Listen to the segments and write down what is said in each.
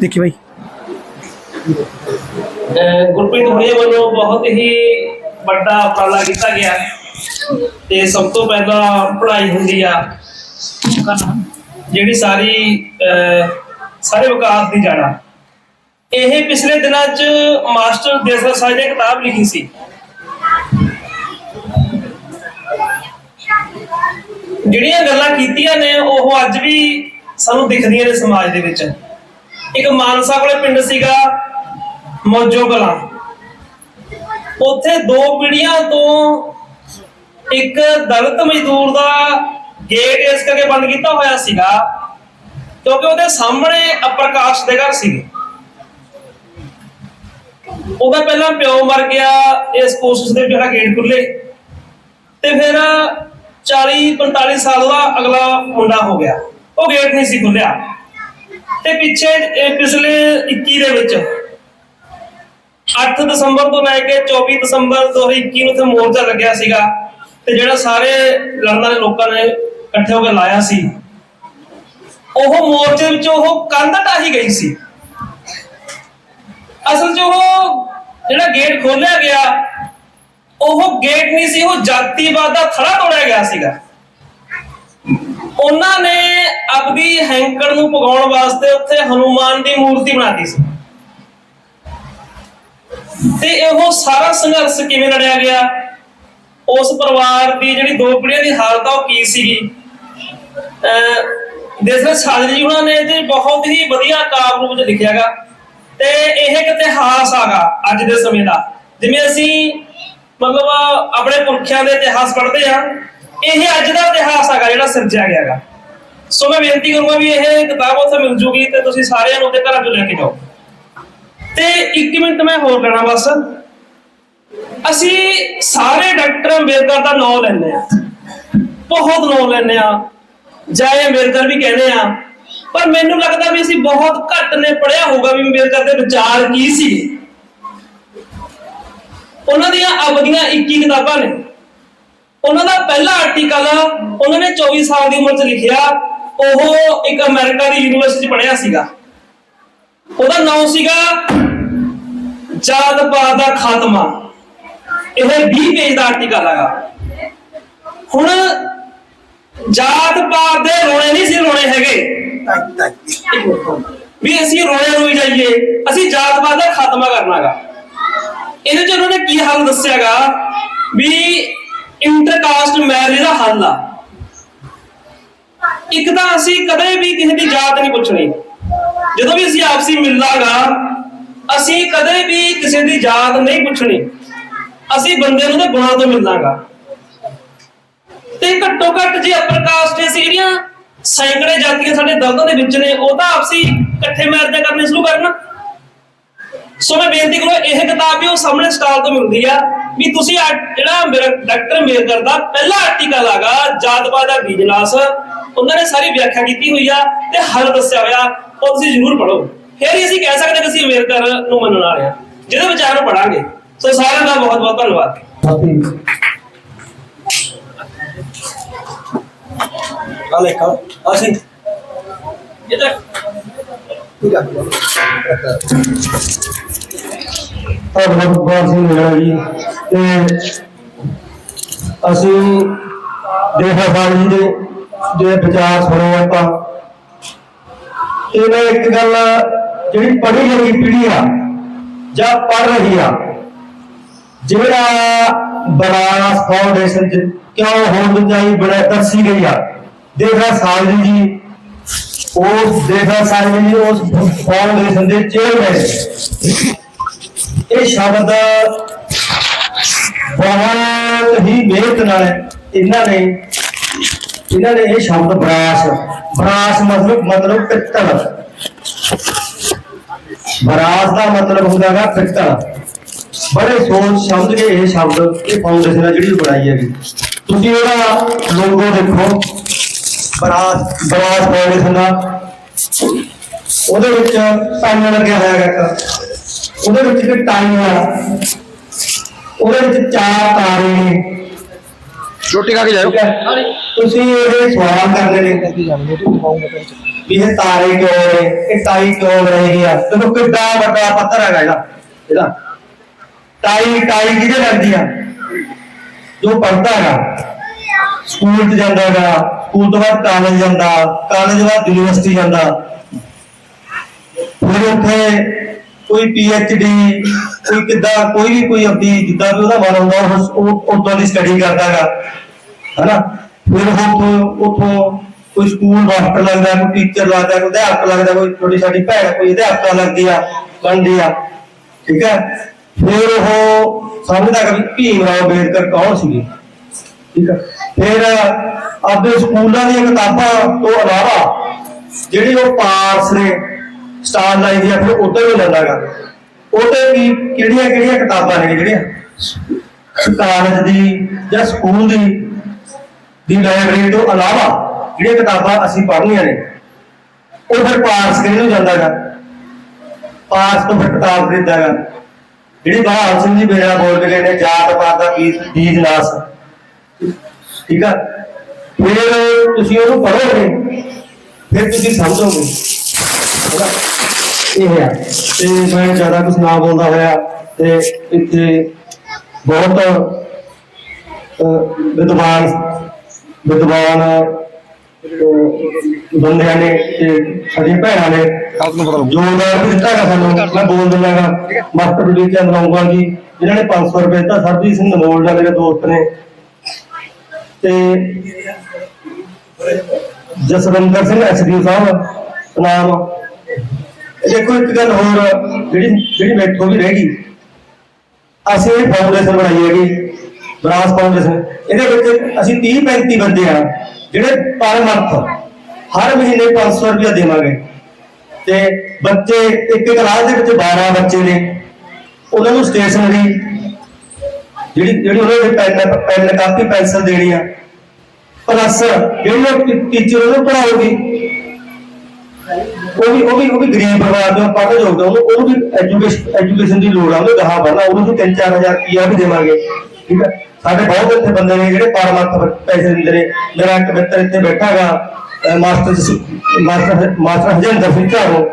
ਦੇਖੀ ਬਾਈ। ਗੁਰਪ੍ਰੀਤ, ਹੋਣੀ ਵੱਲੋਂ ਬਹੁਤ ਹੀ ਵੱਡਾ ਉਪਰਾਲਾ ਕੀਤਾ ਗਿਆ ਤੇ ਸਭ ਤੋਂ ਪਹਿਲਾਂ ਪੜ੍ਹਾਈ ਹੁੰਦੀ ਆ। ਜਿਹੜੀ ਸਾਰੀ ਸਾਰੇ ਵਿਕਾਸ ਦੀ ਜੜ ਇਹ ਪਿਛਲੇ ਦਿਨਾਂ 'ਚ ਮਾਸਟਰ ਦੇਸਰ ਸਾਹਿਬ ਨੇ ਕਿਤਾਬ ਲਿਖੀ ਸੀ। ਜਿਹੜੀਆਂ ਗੱਲਾਂ ਕੀਤੀਆਂ ਨੇ, ਉਹ ਅੱਜ ਵੀ ਸਾਨੂੰ ਦਿਖਦੀਆਂ ਨੇ ਸਮਾਜ ਦੇ ਵਿੱਚ। ਇੱਕ ਮਾਨਸਾ ਕੋਲੇ ਪਿੰਡ ਸੀਗਾ ਮੌਜੋ ਕਲਾਂ। ਉੱਥੇ ਦੋ ਪੀੜੀਆਂ ਤੋਂ ਇੱਕ ਦਲਿਤ ਮਜ਼ਦੂਰ ਦਾ ਗੇਟ ਇਸ ਕਰਕੇ ਬੰਦ ਕੀਤਾ ਹੋਇਆ ਸੀਗਾ ਕਿਉਂਕਿ ਉਹਦੇ ਸਾਹਮਣੇ ਅਪ੍ਰਕਾਸ਼ ਦੇ ਘਰ ਸੀਗੇ। ਉਹਦਾ ਪਹਿਲਾਂ ਪਿਓ ਮਰ ਗਿਆ, ਇਸ ਕੋਸ਼ਿਸ਼ ਦੇ ਜਿਹੜਾ ਗੇਟ ਖੁੱਲੇ ਤੇ ਫਿਰ 40 45 ਸਾਲ ਦਾ ਅਗਲਾ ਮੁੰਡਾ ਹੋ ਗਿਆ। ਉਹ ਗੇਟ ਨਹੀਂ ਸੀ ਖੁੱਲਿਆ ਤੇ ਪਿੱਛੇ ਪਿਛਲੇ 21 ਦੇ ਵਿੱਚ। 8 ਦਸੰਬਰ ਤੋਂ ਲੈ ਕੇ 24 ਦਸੰਬਰ 2021 ਨੂੰ ਤੇ ਮੋਰਚਾ ਲੱਗਿਆ ਸੀਗਾ ਤੇ ਜਿਹੜਾ ਸਾਰੇ ਲੜਨ ਵਾਲੇ ਲੋਕਾਂ ਨੇ ਇਕੱਠੇ ਹੋ ਕੇ ਲਾਇਆ ਸੀ। ਉਹ ਮੋਰਚੇ ਵਿੱਚ ਉਹ ਕੰਧ ਢਾਹੀ ਗਈ ਸੀ। ਅਸਲ 'ਚ ਉਹ ਜਿਹੜਾ ਗੇਟ ਖੋਲਿਆ ਗਿਆ, ਉਹ ਗੇਟ ਨਹੀਂ ਸੀ, ਉਹ ਜਾਤੀਵਾਦ ਦਾ ਥੜਾ ਤੋੜਿਆ ਗਿਆ ਸੀਗਾ। ਉਹਨਾਂ ਨੇ ਆਪਦੀ ਹੈਂਕੜ ਨੂੰ ਪਗਾਉਣ ਵਾਸਤੇ ਉੱਥੇ ਹਨੂਮਾਨ ਦੀ ਮੂਰਤੀ ਬਣਾਤੀ ਸੀ। ਤੇ ਇਹੋ ਸਾਰਾ ਸੰਘਰਸ਼ ਕਿਵੇਂ ਲੜਿਆ ਗਿਆ? ਉਸ ਪਰਿਵਾਰ ਦੀ ਜਿਹੜੀ ਦੋ ਪੀੜ੍ਹੀਆਂ ਦੀ ਹਾਲਤ ਆ ਉਹ ਕੀ ਸੀਗੀ? ਅਹ ਦੇਸਰ ਸਾਜਰੀ ਜੀ ਉਹਨਾਂ ਨੇ ਤੇ ਬਹੁਤ ਹੀ ਵਧੀਆ ਕਾਵਿ ਰੂਪ ਵਿੱਚ ਲਿਖਿਆਗਾ ਤੇ ਇਹ ਇੱਕ ਇਤਿਹਾਸ ਆਗਾ ਅੱਜ ਦੇ ਸਮੇਂ ਦਾ। ਜਿਵੇਂ ਅਸੀਂ ਮਤਲਬ ਆਪਣੇ ਪੁਰਖਿਆਂ ਦੇ ਇਤਿਹਾਸ ਪੜ੍ਹਦੇ ਆ ਇਹ ਅੱਜ ਦਾ ਇਤਿਹਾਸ ਹੈਗਾ ਜਿਹੜਾ ਸਿਰਜਿਆ ਗਿਆ ਹੈਗਾ। ਸੋ ਮੈਂ ਬੇਨਤੀ ਕਰੂੰਗਾ ਵੀ ਇਹ ਕਿਤਾਬ ਉੱਥੇ ਮਿਲ ਜੂਗੀ ਤੇ ਤੁਸੀਂ ਸਾਰਿਆਂ ਨੂੰ ਤੇ ਘਰਾਂ ਚੋਂ ਲੈ ਕੇ ਜਾਓ। ਤੇ 1 ਮਿੰਟ ਮੈਂ ਹੋਰ ਲੈਣਾ ਬਸ। ਅਸੀਂ ਸਾਰੇ ਡਾਕਟਰ ਅੰਬੇਦਕਰ ਦਾ ਨਾਮ ਲੈਂਦੇ ਆ ਬਹੁਤ ਨਾਮ ਲੈਂਦੇ ਆ ਜਾਏ ਅੰਬੇਦਕਰ ਵੀ ਕਹਿੰਦੇ ਆ ਪਰ ਮੈਨੂੰ ਲੱਗਦਾ ਵੀ ਅਸੀਂ ਬਹੁਤ ਘੱਟ ਨੇ ਪੜਿਆ ਹੋਊਗਾ ਵੀ ਅੰਬੇਦਕਰ ਦੇ ਵਿਚਾਰ ਕੀ ਸੀ। ਉਹਨਾਂ ਦੀਆਂ ਆਪਦੀਆਂ 21 ਕਿਤਾਬਾਂ ਨੇ। ਉਹਨਾਂ ਦਾ ਪਹਿਲਾ ਆਰਟੀਕਲ ਉਹਨਾਂ ਨੇ 24 ਸਾਲ ਦੀ ਉਮਰ 'ਚ ਲਿਖਿਆ, ਉਹ ਇੱਕ ਅਮਰੀਕਾ ਦੀ ਯੂਨੀਵਰਸਿਟੀ 'ਚ ਪੜ੍ਹਿਆ ਸੀਗਾ। ਉਹਦਾ ਨਾਮ ਸੀਗਾ ਜਾਤ ਪਾਤ ਦਾ ਖਾਤਮਾ। ਇਹ 20 ਪੇਜ ਦਾ ਆਰਟੀਕਲ ਹੈਗਾ। ਹੁਣ ਜਾਤ ਪਾਤ ਦੇ ਰੋਣੇ ਨਹੀਂ ਸੀ ਰੋਣੇ ਹੈਗੇ। ਵੀ ਅਸੀਂ ਰੋਣੇ ਰੋਈ ਜਾਈਏ, ਅਸੀਂ ਜਾਤ ਪਾਤ ਦਾ ਖਾਤਮਾ ਕਰਨਾਗਾ ਇਹਦੇ ਚ ਉਹਨਾਂ ਨੇ ਕੀ ਹੱਲ ਦੱਸਿਆਗਾ ਵੀ ਇੰਟਰਕਾਸਟ ਮੈਰਿਜ ਦਾ ਹੱਲ ਆ। ਇੱਕ ਤਾਂ ਅਸੀਂ ਕਦੇ ਵੀ ਕਿਸੇ ਦੀ ਜਾਤ ਨਹੀਂ ਪੁੱਛਣੀ। ਜਦੋਂ ਵੀ ਅਸੀਂ ਆਪਸੀ ਮਿਲਾਂਗਾ, ਅਸੀਂ ਕਦੇ ਵੀ ਕਿਸੇ ਦੀ ਜਾਤ ਨਹੀਂ ਪੁੱਛਣੀ। ਅਸੀਂ ਬੰਦੇ ਨੂੰ ਤੇ ਗੁਣਾਂ ਤੋਂ ਮਿਲਾਂਗਾ। ਤੇ ਘੱਟੋ ਘੱਟ ਜੇ ਅਪਰ ਕਾਸਟ ਸੀ ਜਿਹੜੀਆਂ ਸੈਂਕੜੇ ਜਾਤੀਆਂ ਸਾਡੇ ਦਲਤਾਂ ਦੇ ਵਿੱਚ ਨੇ, ਉਹ ਤਾਂ ਆਪਸੀ ਇਕੱਠੇ ਮੈਰਿਜਾਂ ਕਰਨੇ ਸ਼ੁਰੂ ਕਰਨ। ਸੋ ਮੈਂ ਬੇਨਤੀ ਕਰੂੰ ਇਹ ਕਿਤਾਬ ਵੀ ਉਹ ਸਾਹਮਣੇ ਸਟਾਲ ਤੋਂ ਮਿਲਦੀ ਆ ਵੀ ਤੁਸੀਂ ਜਿਹੜਾ ਮੇਰਾ ਡਾਕਟਰ ਮੇਰਕਰ ਦਾ ਪਹਿਲਾ ਆਰਟੀਕਲ ਆਗਾ ਜਾਤਵਾਦ ਦਾ ਬਿਜਨਸ ਉਹਨਾਂ ਨੇ ਸਾਰੀ ਵਿਆਖਿਆ ਕੀਤੀ ਹੋਈ ਆ ਤੇ ਹੱਲ ਦੱਸਿਆ ਹੋਇਆ ਉਹ ਤੁਸੀਂ ਜ਼ਰੂਰ ਪੜ੍ਹੋ। ਫਿਰ ਹੀ ਅਸੀਂ ਕਹਿ ਸਕਦੇ ਕਿ ਅਸੀਂ ਮੇਰਕਰ ਨੂੰ ਮੰਨਣ ਵਾਲੇ ਆ ਜਿਹਦੇ ਵਿਚਾਰ ਨੂੰ ਪੜਾਂਗੇ ਸੋ ਸਾਰਿਆਂ ਦਾ ਬਹੁਤ ਬਹੁਤ ਧੰਨਵਾਦ ਲੇਖਾ ਅਸੀਂ ਇਹ ਤਾਂ ਧੰਨਵਾਦ ਕੁਮਾਰ ਸਿੰਘ ਮੇਰਾ ਜੀ। ਤੇ ਅਸੀਂ ਦੇਖਾ ਬਾਣੀ ਦੇ ਜੇ ਵਿਚਾਰ ਸੁਣੋ ਆਪਾਂ। ਇਹਨਾਂ ਇੱਕ ਗੱਲ ਜਿਹੜੀ ਪੜ੍ਹੀ ਲਿਖੀ ਪੀੜ੍ਹੀ ਆ ਜਾਂ ਪੜ੍ਹ ਰਹੀ ਆ, ਜਿਹੜਾ ਬਨਾਰਸ ਫਾਊਂਡੇਸ਼ਨ ਚ ਕਿਉਂ ਹੋਣ ਚਾਹੀ ਬੜਾ ਤਰਸੀ ਗਈ ਆ ਦੇਖਾ ਸਾਜਨ ਜੀ ਉਸ ਦੇਖਾ ਸਾਜਨ ਜੀ ਉਸ ਫਾਊਂਡੇਸ਼ਨ ਦੇ ਚੇਅਰਮੈਨ ਇਹ ਸ਼ਬਦ ਬਹੁਤ ਹੀ ਮਿਹਨਤ ਨਾਲ ਇਹਨਾਂ ਨੇ ਇਹਨਾਂ ਨੇ ਇਹ ਸ਼ਬਦ ਬਰਾਸ ਬਰਾਸ ਮਤਲਬ ਮਤਲਬ ਪਿੱਤਲ। ਬਰਾਸ ਦਾ ਮਤਲਬ ਹੁੰਦਾ ਹੈ ਪਿੱਤਲ। ਬੜੇ ਸੋਚ ਸਮਝ ਕੇ ਇਹ ਸ਼ਬਦ ਇਹ ਫਾਊਂਡੇਸ਼ਨ ਆ ਜਿਹੜੀ ਬਣਾਈ ਹੈਗੀ। ਤੁਸੀਂ ਉਹਦਾ ਲੋਗੋ ਦੇਖੋ। ਬਰਾਸ ਬਰਾਸ ਫਾਊਂਡੇਸ਼ਨ ਦਾ ਉਹਦੇ ਵਿੱਚ ਪੈਨ ਲੱਗਿਆ ਹੋਇਆ ਹੈਗਾ ਇੱਕ ਉਹਦੇ ਵਿੱਚ ਇੱਕ ਟਾਈਮ ਆ। ਉਹਦੇ ਵਿੱਚ ਚਾਰ ਤਾਰੇ ਨੇ। ਖਾ ਕੇ ਠੀਕ ਹੈ? ਤੁਸੀਂ ਇਹ ਸਵਾਲ ਕਰਦੇ ਨੇ। ਵੀ ਇਹ ਤਾਰੇ ਕਿਉਂ ਨੇ? ਇਹ ਟਾਈ ਕਿਉਂ ਰਹੇਗੀ ਆ? ਦੇਖੋ ਕਿੱਡਾ ਵੱਡਾ ਪੱਥਰ ਹੈਗਾ ਇਹਦਾ। ਇਹਦਾ। ਟਾਈ ਟਾਈ ਕਿਹਦੇ ਲੱਗਦੀ ਆ? ਜੋ ਪੜਦਾ ਹੈਗਾ। ਸਕੂਲ 'ਚ ਜਾਂਦਾ ਹੈਗਾ। ਸਕੂਲ ਤੋਂ ਬਾਅਦ ਕਾਲਜ ਜਾਂਦਾ ਕਾਲਜ ਤੋਂ ਬਾਅਦ ਯੂਨੀਵਰਸਿਟੀ ਜਾਂਦਾ। ਫਿਰ ਉੱਥੇ ਕੋਈ ਡੀ ਕੋਈ ਕਿੱਦਾਂ, ਕੋਈ ਵੀ ਕੋਈ ਆਪਣੀ ਜਿੱਦਾਂ ਵੀ ਉਹਦਾ ਮਨ ਹੁੰਦਾ, ਉਹ ਉਦੋਂ ਦੀ ਸਟੱਡੀ ਕਰਦਾ ਹਨਾ? ਫਿਰ ਉੱਥੋਂ ਉੱਥੋਂ ਕੋਈ ਸਕੂਲ ਮਾਸਟਰ ਲੱਗਦਾ, ਕੋਈ ਟੀਚਰ ਲੱਗਦਾ, ਕੋਈ ਅਧਿਆਪਕ ਲੱਗਦਾ, ਕੋਈ ਛੋਟੀ ਸਾਡੀ ਭੈਣ, ਕੋਈ ਅਧਿਆਪਕਾ ਲੱਗਦੀ ਆ ਬਣਦੀ ਆ ਠੀਕ ਹੈ? ਫਿਰ ਉਹ ਸਮਝਦਾ ਕਿ ਵੀ ਭੀਮ ਰਾਓ ਅੰਬੇਡਕਰ ਕੌਣ ਸੀਗੇ? ਠੀਕ ਹੈ? ਫਿਰ ਆਪਦੇ ਸਕੂਲਾਂ ਦੀਆਂ ਕਿਤਾਬਾਂ ਤੋਂ ਇਲਾਵਾ ਜਿਹੜੀ ਉਹ ਪਾਰਸ ਨੇ, ਸਟਾਰ ਲਾਈਨ ਦੀ ਆ ਫਿਰ ਉੱਧਰ ਵੀ ਲੈਂਦਾਗਾ ਉਹਦੇ ਵੀ ਕਿਹੜੀਆਂ ਕਿਹੜੀਆਂ ਕਿਤਾਬਾਂ ਨੇ ਜਿਹੜੀਆਂ? ਕਾਲਜ ਦੀ ਜਾਂ ਸਕੂਲ ਦੀ ਦੀ ਲਾਇਬ੍ਰੇਰੀ ਤੋਂ ਇਲਾਵਾ ਜਿਹੜੀਆਂ ਕਿਤਾਬਾਂ ਅਸੀਂ ਪੜ੍ਹਨੀਆਂ ਨੇ, ਉਹ ਫਿਰ ਪਾਰਸ ਕਿਹਨੂੰ ਨੂੰ ਜਾਂਦਾਗਾ? ਪਾਰਸ ਤੋਂ ਫਿਰ ਕਿਤਾਬ ਖਰੀਦਾਗਾ। ਜਿਹੜੀ ਬਹਾਲ ਸਿੰਘ ਜੀ ਮੇਰਾ ਬੋਲਦੇ ਗਏ ਨੇ ਜਾਤ ਪਾਤ ਦਾ ਬੀਜ ਨਾਸ ਠੀਕ ਆ? ਫਿਰ ਤੁਸੀਂ ਉਹਨੂੰ ਪੜ੍ਹੋਗੇ ਫਿਰ ਤੁਸੀਂ ਸਮਝੋਗੇ? ਇਹ ਹੈ ਤੇ ਮੈਂ ਜ਼ਿਆਦਾ ਕੁਝ ਨਾ ਬੋਲਦਾ ਹੋਇਆ ਤੇ ਇੱਥੇ ਬਹੁਤ ਵਿਦਵਾਨ ਵਿਦਵਾਨ ਬੰਦਿਆਂ ਨੇ ਤੇ ਸਾਡੀਆਂ ਭੈਣਾਂ ਨੇ ਜੋ ਵੀ ਦਿੱਤਾ ਹੈਗਾ ਸਾਨੂੰ। ਮੈਂ ਬੋਲ ਦਿੰਦਾਗਾ ਮਾਸਟਰ ਬਲਜੀਤ ਚੰਦ ਲੌਂਗੋਵਾਲ ਜੀ ਜਿਨ੍ਹਾਂ ਨੇ 500 ਰੁਪਏ ਦਿੱਤਾ ਸਰਬਜੀਤ ਸਿੰਘ ਨਮੋਲ ਦਾ ਮੇਰੇ ਦੋਸਤ ਨੇ। ਤੇ ਜਸਵਿੰਦਰ ਸਿੰਘ ਐਸਡੀਓ ਸਾਹਿਬ ਨਾਮ ਦੇਖੋ ਇੱਕ ਗੱਲ ਹੋਰ, ਜਿਹੜੀ ਜਿਹੜੀ ਮੈਥੋਂ ਵੀ ਰਹਿ ਗਈ। ਅਸੀਂ ਇਹ ਫਾਊਂਡੇਸ਼ਨ ਬਣਾਈ ਹੈਗੀ, ਬਰਾਸ ਫਾਊਂਡੇਸ਼ਨ ਇਹਦੇ ਵਿੱਚ ਅਸੀਂ 30 35 ਬੰਦੇ ਆ, ਜਿਹੜੇ ਪਰ ਮੰਥ ਹਰ ਮਹੀਨੇ 500 ਰੁਪਏ ਦੇਵਾਂਗੇ। ਤੇ ਬੱਚੇ, ਇੱਕ ਕਲਾਸ ਦੇ ਵਿੱਚ 12 ਬੱਚੇ ਨੇ। ਉਹਨਾਂ ਨੂੰ ਸਟੇਸ਼ਨਰੀ ਜਿਹੜੀ ਜਿਹੜੀ ਉਹਨਾਂ ਦੇ ਪੈਨ ਪੈਨ ਕਾਪੀ ਪੈਨਸਲ ਦੇਣੀ ਆ। ਪਲੱਸ, ਜਿਹੜੀ ਟੀਚਰ ਉਹਨੂੰ ਪੜਾਉਗੀ ਉਹ ਵੀ ਉਹ ਵੀ ਉਹ ਵੀ ਗਰੀਬ ਪਰਿਵਾਰ ਤੋਂ ਪੜ੍ਹ ਜਾਊਗਾ ਉਹਨੂੰ ਉਹਨੂੰ ਵੀ ਐਜੂਕੇਸ਼ਨ ਐਜੂਕੇਸ਼ਨ ਦੀ ਲੋੜ ਆ, ਉਹਨੂੰ ਗਾਹਾਂ ਪੜਨਾ ਉਹਨੂੰ ਵੀ 3-4000 ਰੁਪਇਆ ਵੀ ਦੇਵਾਂਗੇ, ਠੀਕ ਹੈ ਸਾਡੇ ਬਹੁਤ ਇੱਥੇ ਬੰਦੇ ਨੇ ਜਿਹੜੇ ਪਰ ਪੈਸੇ ਦਿੰਦੇ ਨੇ। ਮੇਰਾ ਇੱਕ ਮਿੱਤਰ ਇੱਥੇ ਬੈਠਾ ਹੈਗਾ master master master Hajinder Singh Jhadu.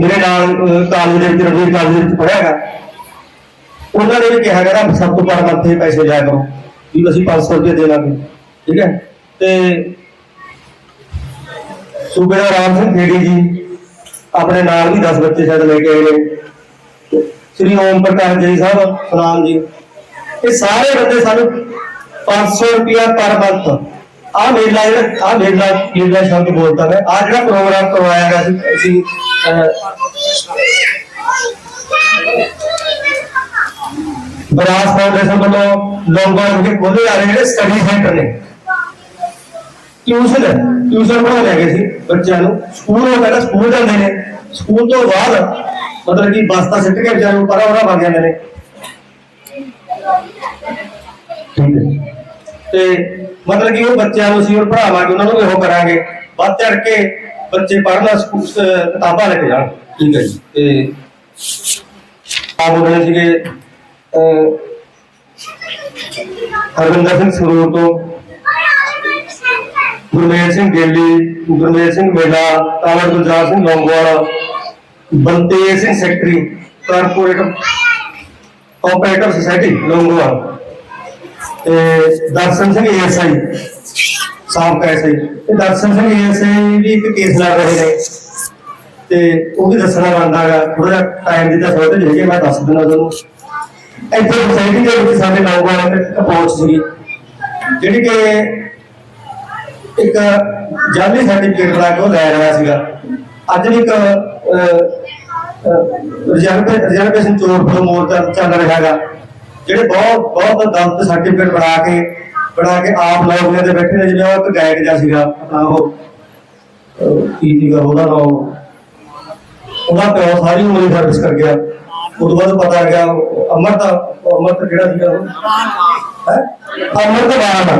ਮੇਰੇ ਨਾਲ ਕਾਲਜ ਦੇ ਵਿੱਚ ਰਣਜੀਤ ਕਾਲਜ ਦੇ ਵਿੱਚ ਪੜ੍ਹਿਆ ਹੈਗਾ ਉਹਨਾਂ ਨੇ ਵੀ ਕਿਹਾ, ਕਹਿੰਦਾ ਸਭ ਤੋਂ ਪਰ ਮੰਥ ਪੈਸੇ ਜਾਇਆ ਕਰੋ, ਵੀ ਅਸੀਂ 500 ਰੁਪਏ ਦੇਵਾਂਗੇ ਠੀਕ ਹੈ? ਤੇ ਸੂਬੇਦਾਰ ਰਾਮ ਸਿੰਘ ਖੇੜੀ ਜੀ, ਆਪਣੇ ਨਾਲ ਵੀ 10 ਬੱਚੇ ਸ਼ਾਇਦ ਲੈ ਕੇ ਆਏ ਨੇ। ਸ੍ਰੀ ਓਮ ਪ੍ਰਕਾਸ਼ ਜੀ ਸਾਹਿਬ, ਸਲਾਮ ਜੀ। ਇਹ ਸਾਰੇ ਬੰਦੇ ਸਾਨੂੰ 500 ਰੁਪਿਆ ਪਰ ਮੰਥ ਆ ਮੇਲਾ ਜਿਹੜਾ ਆ ਮੇਲਾ ਮੇਲਾ ਸ਼ਬਦ ਬੋਲਦਾ ਮੈਂ ਆ ਜਿਹੜਾ ਪ੍ਰੋਗਰਾਮ ਕਰਵਾਇਆ ਗਿਆ ਸੀ, ਅਸੀਂ ਬਰਾਸ ਫਾਊਂਡੇਸ਼ਨ ਵੱਲੋਂ ਲੌਂਗੋਵਾਲ ਵਿਖੇ ਖੋਲ੍ਹੇ ਜਾ ਰਹੇ ਜਿਹੜੇ ਸਟੱਡੀ ਸੈਂਟਰ ਨੇ। ਟਿਊਸ਼ਨ ਟਿਊਸ਼ਨ ਲੈ ਗਏ ਸੀ ਬੱਚਿਆਂ ਨੂੰ। ਸਕੂਲ ਉਹ ਪਹਿਲਾਂ ਸਕੂਲ ਜਾਂਦੇ ਨੇ। ਸਕੂਲ ਤੋਂ ਬਾਅਦ ਮਤਲਬ ਕਿ ਬਸਤਾ ਸਿੱਟ ਕੇ ਵਿਚਾਰੇ ਨੂੰ ਪਰਾਂ ਪਰਾਂ ਵਗ ਜਾਂਦੇ ਨੇ। ਠੀਕ ਹੈ। ਤੇ ਮਤਲਬ ਕਿ ਉਹ ਬੱਚਿਆਂ ਨੂੰ ਅਸੀਂ ਹੁਣ ਪੜ੍ਹਾਵਾਂਗੇ, ਉਹਨਾਂ ਨੂੰ ਵੀ ਕਰਾਂਗੇ। ਵੱਧ ਚੜ ਕੇ ਬੱਚੇ ਪੜ੍ਹਨਾ ਸਕੂਲ ਕਿਤਾਬਾਂ ਲੈ ਕੇ ਜਾਣ। ਠੀਕ ਹੈ ਜੀ। ਤੇ ਆ ਬੋਲਣੇ ਸੀਗੇ, ਅਹ ਹਰਵਿੰਦਰ ਸਿੰਘ ਸਰੂਰ ਤੋਂ Gurmel Singh Geli, Gurmel Singh Mela Kawar Gulzar Singh Longowal, Bantej Singh secretary, corporate cooperative society, Longowal. ਤੇ ਦਰਸ਼ਨ ਸਿੰਘ ਏਐਸਆਈ, ਸਾਫ਼ ਐਸਆਈ ਤੇ ਦਰਸ਼ਨ ਸਿੰਘ ਏਐਸਆਈ ਵੀ ਇੱਕ ਕੇਸ ਲੜ ਰਹੇ ਨੇ। ਤੇ ਉਹ ਵੀ ਦੱਸਣਾ ਬਣਦਾ ਥੋੜਾ ਜਿਹਾ ਟਾਈਮ ਦੀ ਤਾਂ ਸੋਚ ਹੈਗੀ ਮੈਂ ਦੱਸ ਦਿੰਦਾ ਤੁਹਾਨੂੰ। ਇੱਥੇ ਸੁਸਾਇਟੀ ਦੇ ਵਿੱਚ ਸਾਡੇ ਲੌਂਗੋਵਾਲ ਇੱਕ ਅਪਰੋਚ ਸੀਗੀ। ਜਿਹੜੀ ਕਿ ਇੱਕ ਜਾਲੀ ਸਰਟੀਫਿਕੇਟ ਬਣਾ ਕੇ ਲੈ ਰਿਹਾ ਸੀਗਾ। ਅੱਜ ਵੀ ਇੱਕ ਰਿਜ਼ਰਵੇਸ਼ਨ ਚੋਰ ਤੋਂ ਮੋਰਚਾ ਚੱਲ ਰਿਹਾ ਹੈਗਾ ਜਿਹੜੇ ਬਹੁਤ ਬਹੁਤ ਗਲਤ ਸਰਟੀਫਿਕੇਟ ਬਣਾ ਕੇ ਬਣਾ ਕੇ ਆਪ ਲੋਕ ਨੇ ਤੇ ਬੈਠੇ ਨੇ ਜਿਵੇਂ ਉਹ ਇੱਕ ਗਾਇਕ ਜਿਹਾ ਸੀਗਾ ਆਪਣਾ ਉਹ ਕੀ ਸੀਗਾ ਉਹਦਾ ਨਾਮ? ਉਹਦਾ ਪਿਓ ਸਾਰੀ ਉਮਰ ਸਰਵਿਸ ਕਰ ਗਿਆ। ਉਦੋਂ ਬਾਅਦ ਪਤਾ ਲੱਗਿਆ ਅਮਰਤਾ ਉਹ ਅਮਰਤਾ ਕਿਹੜਾ ਸੀਗਾ ਉਹ? ਹੈ? ਅਮਰਤਾ ਬਾਣਾ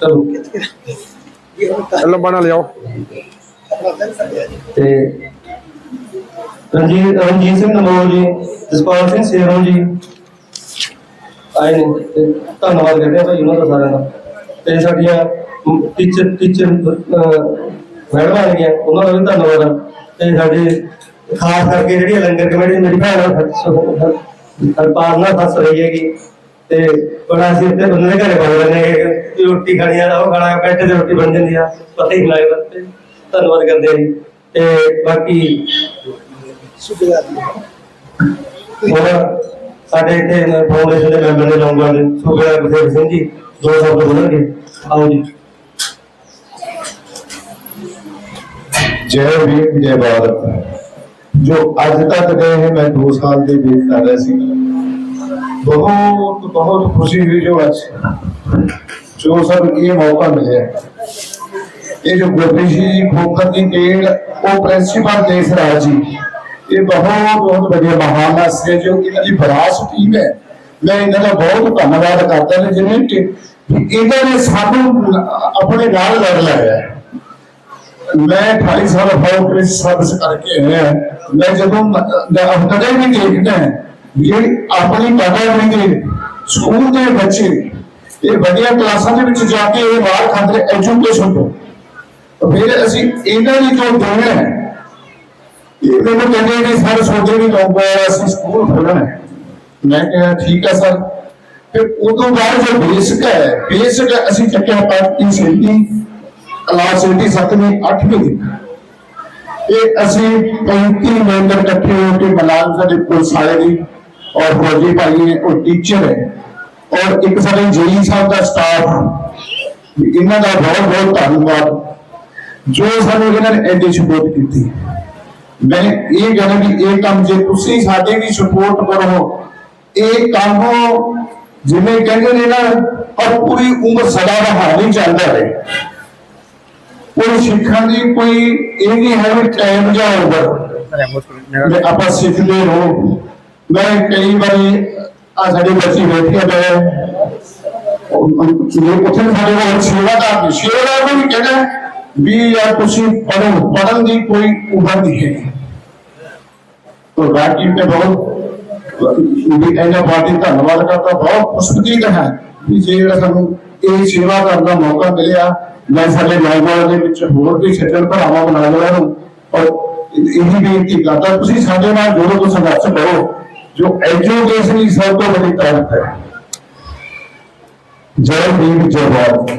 ਚਲੋ। ਚਲੋ ਬਣਾ ਲਿਆਓ। ਤੇ ਰਣਜੀਤ ਰਣਜੀਤ ਸਿੰਘ ਨਮੋਲ ਜੀ, ਜਸਪਾਲ ਸਿੰਘ ਸੇਰੋਂ ਜੀ। ਆਏ ਨੇ ਤੇ ਧੰਨਵਾਦ ਕਰਦੇ ਆ ਭਾਈ ਉਹਨਾਂ ਦਾ ਸਾਰਿਆਂ ਦਾ। ਤੇ ਸਾਡੀਆਂ ਟੀਚਰ ਟੀਚਰ ਮੈਡਮ ਆ ਗਈਆਂ, ਉਹਨਾਂ ਦਾ ਵੀ ਧੰਨਵਾਦ ਤੇ ਸਾਡੇ ਖਾਸ ਕਰਕੇ ਜਿਹੜੀ ਲੰਗਰ ਕਮੇਟੀ ਮੇਰੀ ਭੈਣ ਹਰਪਾਲ ਨਾਲ ਫਸ ਰਹੀ ਹੈਗੀ। ਤੇ ਬੜਾ ਅਸੀਂ ਇੱਥੇ ਬੰਦੇ ਦੇ ਘਰੇ ਬਣ ਲੈਣੇ ਰੋਟੀ ਖਾਣੀ ਆ, ਉਹ ਖਾਣਾ ਬੈਠੇ ਤੇ ਰੋਟੀ ਬਣ ਜਾਂਦੀ ਆ, ਪਤਾ ਹੀ ਲਾਇ ਵਾਸਤੇ ਧੰਨਵਾਦ ਕਰਦੇ ਆ ਤੇ ਬਾਕੀ ਸ਼ੁਕਰੀਆ ਹੋਰ ਸਾਡੇ ਇੱਥੇ ਫਾਊਂਡੇਸ਼ਨ ਦੇ ਮੈਂਬਰ ਨੇ ਲੌਂਗਾਂ ਦੇ ਸੁਖਿਆ ਗੁਰਦੇਵ ਸਿੰਘ ਜੀ, ਦੋ ਸਾਲ ਤੋਂ ਬੋਲਣਗੇ ਆਓ ਜੀ। ਜੈ ਵੀਰ ਜੈ ਭਾਰਤ। ਜੋ ਅੱਜ ਤੱਕ ਗਏ ਹੈ ਮੈਂ ਦੋ ਸਾਲ ਦੇ ਵੇਟ ਕਰ ਰਿਹਾ ਸੀ। बहुत बहुत खुशी हुई जो आज। जो सर ये मौका मिले। ये जो गतिशी भूपति पेड़ वो प्रिंसिपल देश जी, ये बहुत बहुत बढ़िया महाना से जो इनकी बरास टीम है। मैं इनका बहुत धन्यवाद करता हूँ, जिन्हें इन्होंने सानू अपने नाल लड़ लाया मैं 28 साल फाउंडेशन सर्विस करके आया मैं जब कदे भी देखना है ਜਿਹੜੀ ਆਪਣੀ ਪਤਾ ਨਹੀਂ ਸਕੂਲ ਦੇ ਬੱਚੇ ਇਹ ਵੱਡੀਆਂ ਕਲਾਸਾਂ ਦੇ ਵਿੱਚ ਜਾ ਕੇ ਇਹ ਮਾਰ ਖਾਂਦੇ ਐਜੂਕੇਸ਼ਨ ਤੋਂ। ਫਿਰ ਅਸੀਂ ਇਹਨਾਂ ਦੀ ਜੋ ਦੇਣ ਹੈ, ਇਹ ਮੈਨੂੰ ਕਹਿੰਦੇ ਨੇ, ਸਰ, ਸੋਚੇ ਵੀ ਲੋਕਾਂ ਅਸੀਂ ਸਕੂਲ ਖੋਲਣਾ ਹੈ। ਮੈਂ ਕਿਹਾ, ਠੀਕ ਹੈ, ਸਰ। ਫਿਰ ਉਦੋਂ ਬਾਅਦ ਜੋ ਬੇਸਿਕ ਹੈ ਬੇਸਿਕ ਅਸੀਂ ਚੱਕਿਆ ਪਾਰਟੀ ਸੈਂਟੀ ਕਲਾਸ 87ਵੀਂ 8ਵੀਂ ਦੀ। ਇਹ ਅਸੀਂ 35 ਮੈਂਬਰ ਇਕੱਠੇ ਹੋ ਕੇ ਮਲਾਲ ਸਾਡੇ ਪੁਲਿਸ ਵਾਲੇ ਦੀ ਔਰ ਫੌਜੀ ਭਾਈ ਨੇ ਉਹ ਟੀਚਰ ਹੈ। ਔਰ ਇੱਕ ਸਾਡੇ ਜੇਈ ਸਾਹਿਬ ਦਾ ਸਟਾਫ ਇਹਨਾਂ ਦਾ ਬਹੁਤ ਬਹੁਤ ਧੰਨਵਾਦ। ਜੋ ਸਾਨੂੰ ਇਹਨਾਂ ਨੇ ਐਡੀ ਸਪੋਰਟ ਕੀਤੀ। ਮੈਂ ਇਹ ਕਹਿੰਦਾ ਵੀ ਇਹ ਕੰਮ ਜੇ ਤੁਸੀਂ ਸਾਡੇ ਵੀ ਸਪੋਰਟ ਕਰੋ ਇਹ ਕੰਮ ਜਿਵੇਂ ਕਹਿੰਦੇ ਨੇ ਨਾ ਔਰ ਪੂਰੀ ਉਮਰ ਸਦਾ ਦਾ ਹਾਲ ਹੀ ਚੱਲਦਾ ਰਹੇ। ਕੋਈ ਸਿੱਖਣ ਦੀ ਕੋਈ ਇਹ ਨਹੀਂ ਹੈ ਟਾਈਮ ਜਾਂ ਮੈਂ ਆਪਾਂ ਸਿੱਖਦੇ ਰਹੋ। ਮੈਂ ਕਈ ਵਾਰੀ ਆ ਸਾਡੇ ਬੱਚੇ ਬੈਠੇ ਆ ਮੈਂ ਉਹ ਉੱਥੇ ਸਾਡੇ ਕੋਲ ਸੇਵਾਦਾਰ ਨੇ ਸੇਵਾਦਾਰ ਨੂੰ ਵੀ ਕਹਿੰਦਾ ਵੀ ਯਾਰ ਤੁਸੀਂ ਪੜੋ ਪੜਨ ਦੀ ਕੋਈ ਉਮਰ ਨਹੀਂ ਹੈ तो बाकी मैं बहुत ਵੀ ਇਹਨਾਂ ਪਾਰਟੀ ਧੰਨਵਾਦ ਕਰਦਾ ਬਹੁਤ ਖੁਸ਼ਕਿਸਮਤੀ ਦਾ ਹੈ ਵੀ ਜੇ ਜਿਹੜਾ ਸਾਨੂੰ ਇਹ ਸੇਵਾ ਕਰਨ ਦਾ ਮੌਕਾ ਮਿਲਿਆ ਮੈਂ ਸਾਡੇ ਨੌਜਵਾਨਾਂ ਦੇ ਵਿੱਚ ਹੋਰ ਵੀ ਸੱਜਣ ਭਰਾਵਾਂ ਬਣਾਉਣਾ ਨੂੰ ਔਰ ਇਹੀ ਬੇਨਤੀ ਕਰਦਾ ਤੁਸੀਂ ਸਾਡੇ ਨਾਲ ਜੁੜੋ ਤੋਂ ਸੰਘਰਸ਼ ਕਰੋ ਜੋ ਐਜੂਕੇਸ਼ਨ ਦੀ ਸਭ ਤੋਂ ਵੱਡੀ ਤਾਕਤ ਹੈ। ਜੈ ਵੀਰ ਜੈ ਭਾਰਤ।